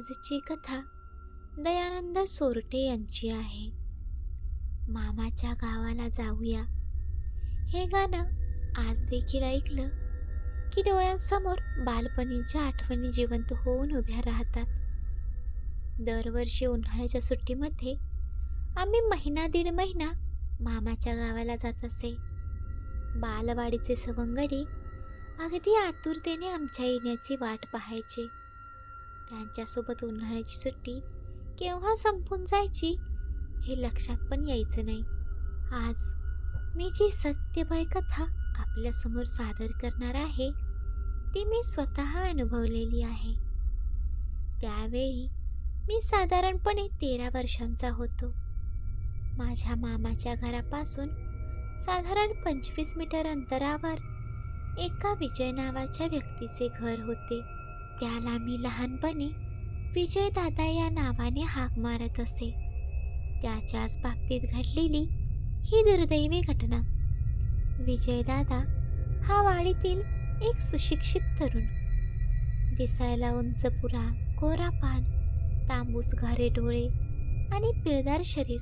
आजची कथा दयानंद सोरटे यांची आहे. मामाच्या गावाला जाऊया. हे गाणं आज देखील ऐकलं की डोळ्यांसमोर बालपणीच्या आठवणी जिवंत होऊन उभ्या राहतात. दरवर्षी उन्हाळ्याच्या सुट्टीमध्ये आम्ही महिना दीड महिना मामाच्या गावाला जात असे. बालवाडीचे सवंगडी अगदी आतुरतेने आमच्या येण्याची वाट पाहायचे. त्यांच्यासोबत उन्हाळ्याची सुट्टी केव्हा संपून जायची हे लक्षात पण यायचं नाही. आज मी जी सत्यभय कथा आपल्यासमोर सादर करणार आहे ती मी स्वतः अनुभवलेली आहे. त्यावेळी मी साधारणपणे तेरा वर्षांचा होतो. माझ्या मामाच्या घरापासून साधारण पंचवीस मीटर अंतरावर एका विजय नावाच्या व्यक्तीचे घर होते. त्याला मी लहानपणी विजयदादा या नावाने हाक मारत असे. त्याच्याच बाबतीत घडलेली ही दुर्दैवी घटना. विजयदादा हा वाडीतील एक सुशिक्षित तरुण. दिसायला उंच पुरा कोरा पान तांबूस घारे डोळे आणि पिळदार शरीर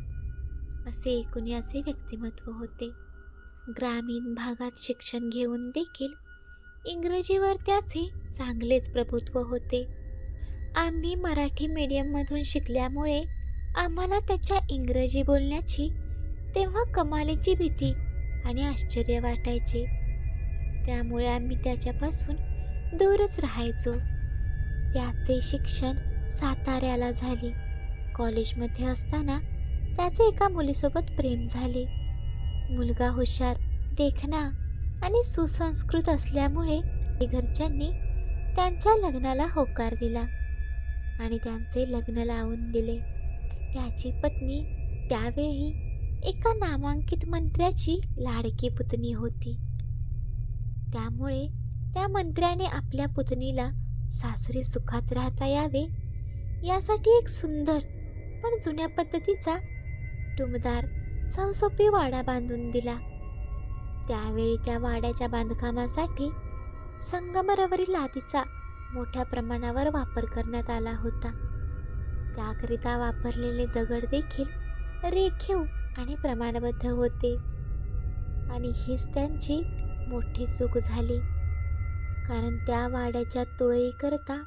असे एकूण याचे व्यक्तिमत्व होते. ग्रामीण भागात शिक्षण घेऊन देखील इंग्रजीवर त्याचे चांगलेच प्रभुत्व होते. आम्ही मराठी मीडियममधून शिकल्यामुळे आम्हाला त्याच्या इंग्रजी बोलण्याची तेव्हा कमालीची भीती आणि आश्चर्य वाटायचे. त्यामुळे आम्ही त्याच्यापासून दूरच राहायचो. त्याचे शिक्षण साताऱ्याला झाले. कॉलेजमध्ये असताना त्याचे एका मुलीसोबत प्रेम झाले. मुलगा हुशार देखणा आणि सुसंस्कृत असल्यामुळे घरच्यांनी त्यांच्या लग्नाला होकार दिला आणि त्यांचे लग्न लावून दिले. त्याची पत्नी त्यावेळी एका नामांकित मंत्र्याची लाडकी पुतणी होती. त्यामुळे त्या मंत्र्याने आपल्या पुतणीला सासरी सुखात राहता यावे यासाठी एक सुंदर पण जुन्या पद्धतीचा टुमदार चौसोपी वाडा बांधून दिला. त्यावेळी त्या वाड्याच्या बांधकामासाठी संगमरवरील लादीचा मोठ्या प्रमाणावर वापर करण्यात आला होता. त्याकरिता वापरलेले दगड देखील रेखीव आणि प्रमाणबद्ध होते. आणि हीच त्यांची मोठी चूक झाली. कारण त्या वाड्याच्या तुळईकरता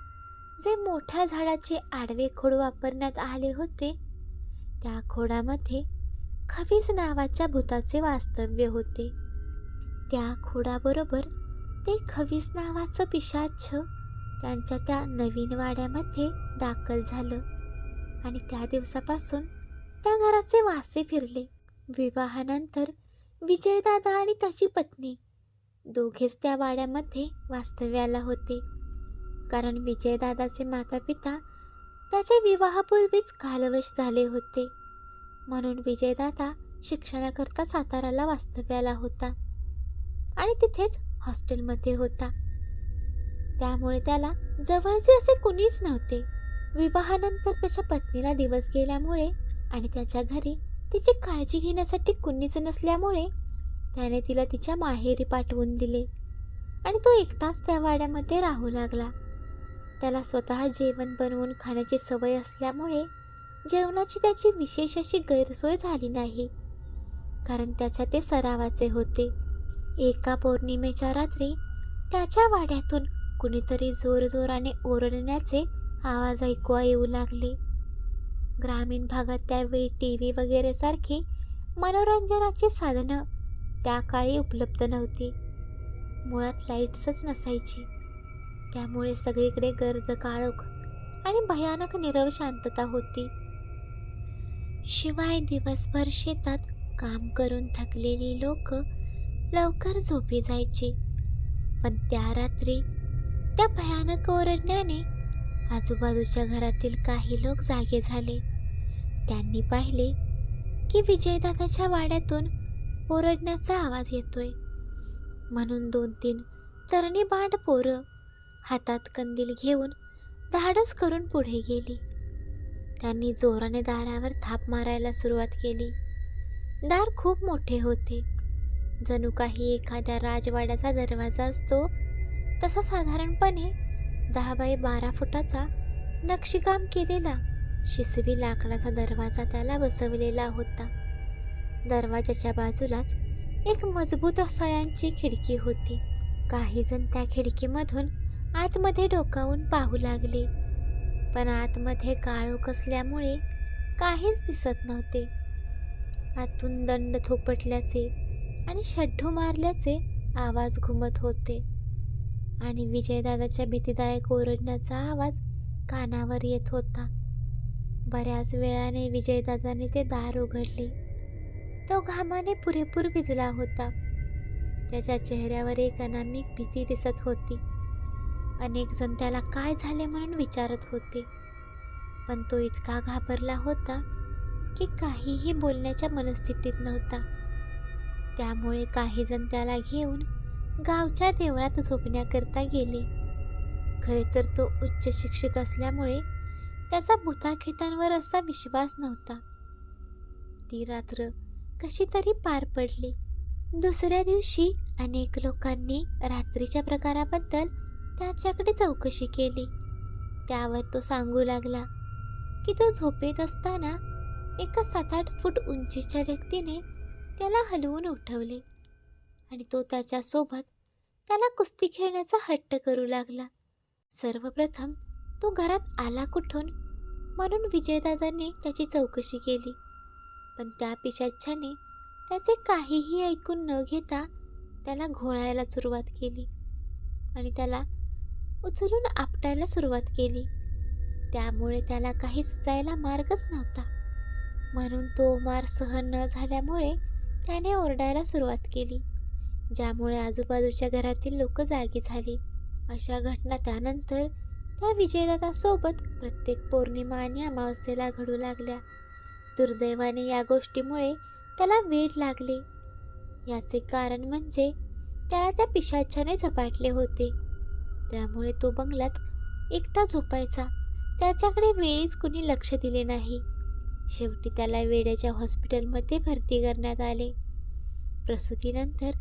जे मोठ्या झाडाचे आडवे खोड वापरण्यात आले होते त्या खोडामध्ये खवीज नावाच्या भूताचे वास्तव्य होते. त्या खोडाबरोबर ते खवीस नावाचं पिशाच्छ त्यांच्या त्या नवीन वाड्यामध्ये दाखल झालं. आणि त्या दिवसापासून त्या घराचे वासे फिरले. विवाहानंतर विजयदादा आणि त्याची पत्नी दोघेच त्या वाड्यामध्ये वास्तव्याला होते. कारण विजयदादाचे माता पिता त्याच्या विवाहापूर्वीच कालवश झाले होते. म्हणून विजयदादा शिक्षणाकरता साताराला वास्तव्याला होता. आणि तिथेच हॉस्टेलमध्ये होता. त्यामुळे त्याला जवळचे असे कुणीच नव्हते. विवाहानंतर त्याच्या पत्नीला दिवस गेल्यामुळे आणि त्याच्या घरी तिची काळजी घेण्यासाठी कुणीच नसल्यामुळे त्याने तिला तिच्या माहेरी पाठवून दिले. आणि तो एकटाच त्या वाड्यामध्ये राहू लागला. त्याला स्वतः जेवण बनवून खाण्याची सवय असल्यामुळे जेवणाची त्याची विशेष अशी गैरसोय झाली नाही. कारण त्याच्या ते सरावाचे होते. एका पौर्णिमेच्या रात्री त्याच्या वाड्यातून कुणीतरी जोरजोराने ओरडण्याचे आवाज ऐकू येऊ लागले. ग्रामीण भागात त्यावेळी टी व्ही वगैरे सारखी मनोरंजनाची साधनं त्या काळी उपलब्ध नव्हती. मुळात लाईट्सच नसायची. त्यामुळे सगळीकडे गर्द काळोख आणि भयानक निरव शांतता होती. शिवाय दिवसभर शेतात काम करून थकलेली लोक लवकर झोपी जायची. पण त्या रात्री त्या भयानक ओरडण्याने आजूबाजूच्या घरातील काही लोक जागे झाले. त्यांनी पाहिले की विजयदादाच्या वाड्यातून ओरडण्याचा आवाज येतोय. म्हणून दोन तीन तरणी बांड पोरं हातात कंदील घेऊन धाडस करून पुढे गेली. त्यांनी जोराने दारावर थाप मारायला सुरुवात केली. दार खूप मोठे होते. जणू काही एखाद्या राजवाड्याचा दरवाजा असतो तसा साधारणपणे दहा बाय बारा फुटाचा नक्षीकाम केलेला शिसवी लाकडाचा दरवाजा त्याला बसवलेला होता. दरवाजाच्या बाजूलाच एक मजबूत सळ्यांची खिडकी होती. काही जण त्या खिडकीमधून आतमध्ये डोकावून पाहू लागले. पण आतमध्ये काळोख असल्यामुळे काहीच दिसत नव्हते. आतून दंड थोपटल्याचे आणि शड्डू मारल्याचे आवाज घुमत होते. आणि विजयदादाच्या भीतीदायक ओरडण्याचा आवाज कानावर येत होता. बऱ्याच वेळाने विजयदादाने ते दार उघडले. तो घामाने पुरेपूर भिजला होता. त्याच्या चेहऱ्यावर एक अनामिक भीती दिसत होती. अनेक जण त्याला काय झाले म्हणून विचारत होते. पण तो इतका घाबरला होता की काहीही बोलण्याच्या मनस्थितीत नव्हता. त्यामुळे काही जण त्याला घेऊन गावच्या देवळात झोपण्याकरता गेले. खरे तर तो उच्च शिक्षित असल्यामुळे त्याचा भूताखेतांवर असा विश्वास नव्हता. ती रात्र कशी तरी पार पडली. दुसऱ्या दिवशी अनेक लोकांनी रात्रीच्या प्रकाराबद्दल त्याच्याकडे चौकशी केली. त्यावर तो सांगू लागला की तो झोपेत असताना एका सात आठ फूट उंचीच्या व्यक्तीने त्याला हलवून उठवले. आणि तो त्याच्यासोबत त्याला कुस्ती खेळण्याचा हट्ट करू लागला. सर्वप्रथम तो घरात आला कुठून? म्हणून विजयदादांनी त्याची चौकशी केली. पण त्या पिशाच्याने त्याचे काहीही ऐकून न घेता त्याला घोळायला सुरुवात केली. आणि त्याला उचलून आपटायला सुरुवात केली. त्यामुळे त्याला काही सुचायला मार्गच नव्हता. म्हणून तो मार सहन न झाल्यामुळे त्याने ओरडायला सुरुवात केली ज्यामुळे आजूबाजूच्या घरातील लोक जागी झाली. अशा घटना त्यानंतर त्या विजयदादासोबत प्रत्येक पौर्णिमा आणि अमावस्येला घडू लागल्या. दुर्दैवाने या गोष्टीमुळे त्याला वेड लागले. याचे कारण म्हणजे त्याला त्या पिशाच्याने झपाटले होते. त्यामुळे तो बंगल्यात एकटा झोपायचा. त्याच्याकडे वेळीच कुणी लक्ष दिले नाही. शेवटी त्याला वेड्याच्या हॉस्पिटलमध्ये भरती करण्यात आले. प्रसूतीनंतर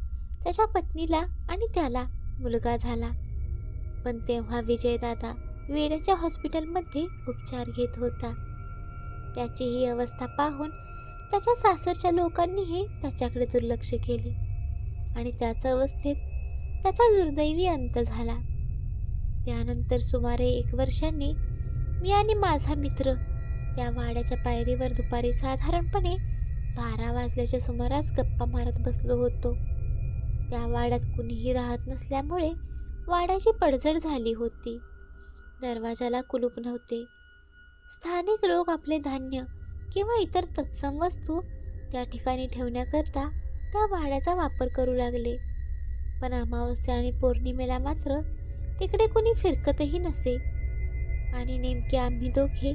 त्याच्या पत्नीला आणि त्याला मुलगा झाला. पण तेव्हा विजयदादा वेड्याच्या हॉस्पिटलमध्ये उपचार घेत होता. त्याची ही अवस्था पाहून त्याच्या सासरच्या लोकांनीही त्याच्याकडे दुर्लक्ष केले आणि त्याच्या अवस्थेत त्याचा दुर्दैवी अंत झाला. त्यानंतर सुमारे एक वर्षांनी मी आणि माझा मित्र त्या वाड्याच्या पायरीवर दुपारी साधारणपणे बारा वाजल्याच्या सुमारास गप्पा मारत बसलो होतो. त्या वाड्यात कुणीही राहत नसल्यामुळे वाड्याची पडझड झाली होती. दरवाजाला कुलूप नव्हते. स्थानिक लोक आपले धान्य किंवा इतर तत्सम वस्तू त्या ठिकाणी ठेवण्याकरता त्या वाड्याचा वापर करू लागले. पण अमावस्या आणि पौर्णिमेला मात्र तिकडे कुणी फिरकतही नसे. आणि नेमके आम्ही दोघे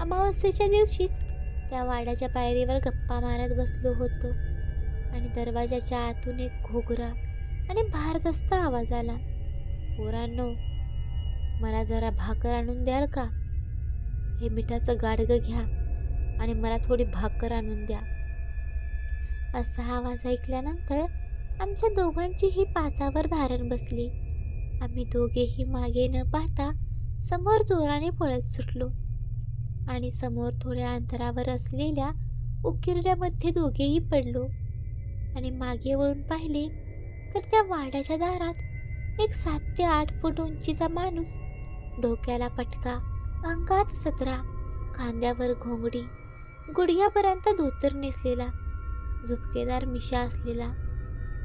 अमावस्येच्या दिवशीच त्या वाड्याच्या पायरीवर गप्पा मारत बसलो होतो. आणि दरवाजाच्या आतून एक घोगरा आणि भारदस्त आवाज आला. पोरांनो मला जरा भाकर आणून द्याल का? हे मिठाचं गाडगं घ्या आणि मला थोडी भाकर आणून द्या. असा आवाज ऐकल्यानंतर आमच्या दोघांचीही पाचावर धारण बसली. आम्ही दोघेही मागे न पाहता समोर जोराने पळत सुटलो. आणि समोर थोड्या अंतरावर असलेल्या उकिरड्यामध्ये दोघेही पडलो. आणि मागे वळून पाहिले तर त्या वाड्याच्या दारात एक सात ते आठ फूट उंचीचा माणूस डोक्याला पटका अंगात सतरा खांद्यावर घोंगडी गुडघ्यापर्यंत धोतर नेसलेला झुपकेदार मिशा असलेला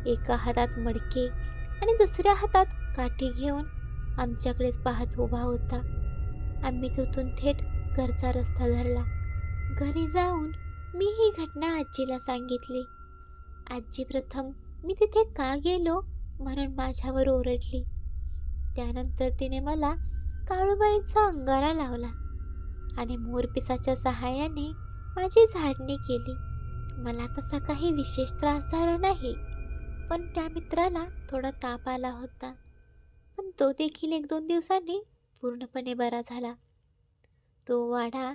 एका हातात मडके आणि दुसऱ्या हातात काठी घेऊन आमच्याकडेच पाहत उभा होता. आम्ही तिथून थेट घरचा रस्ता धरला. घरी जाऊन मी ही घटना आजीला सांगितली. आजी प्रथम मी तिथे का गेलो? म्हणून माझ्यावर ओरडली. त्यानंतर तिने मला काळूबाईचा अंगारा लावला आणि मोरपिसाच्या सहाय्याने माझी झाडणी केली. मला तसा काही विशेष त्रास झाला नाही पण त्या मित्राला थोडा ताप आला होता. पण तो देखील एक दोन दिवसांनी पूर्णपणे बरा झाला. तो वाडा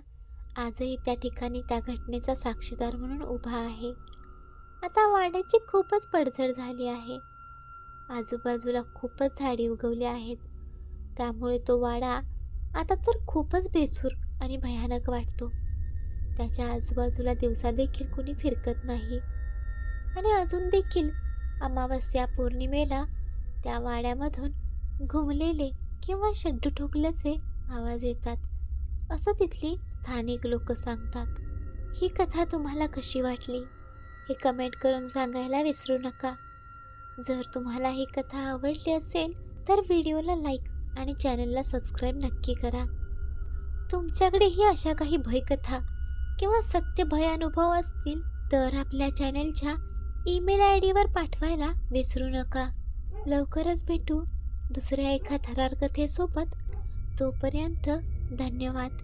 आजही त्या ठिकाणी त्या घटनेचा साक्षीदार म्हणून उभा आहे. आता वाड्याची खूपच पडझड झाली आहे. आजूबाजूला खूपच झाडी उगवली आहेत. त्यामुळे तो वाडा आता तर खूपच बेसूर आणि भयानक वाटतो. त्याच्या आजूबाजूला दिवसा देखील कुणी फिरकत नाही. आणि अजून देखील अमावस्या पौर्णिमेला त्या वाड्यामधून घुमलेले किंवा शड्डू ठोकल्याचे आवाज येतात. असं तिथली स्थानिक लोक सांगतात. ही कथा तुम्हाला कशी वाटली? हे कमेंट करून सांगायला विसरू नका. जर तुम्हाला ही कथा आवडली असेल तर व्हिडिओला लाईक आणि चॅनलला सबस्क्राईब नक्की करा. तुमच्याकडेही अशा काही भयकथा किंवा सत्य भय अनुभव असतील तर आपल्या चॅनलच्या ईमेल आय डीवर पाठवायला विसरू नका. लवकरच भेटू दुसऱ्या एका थरार कथेसोबत. तोपर्यंत धन्यवाद.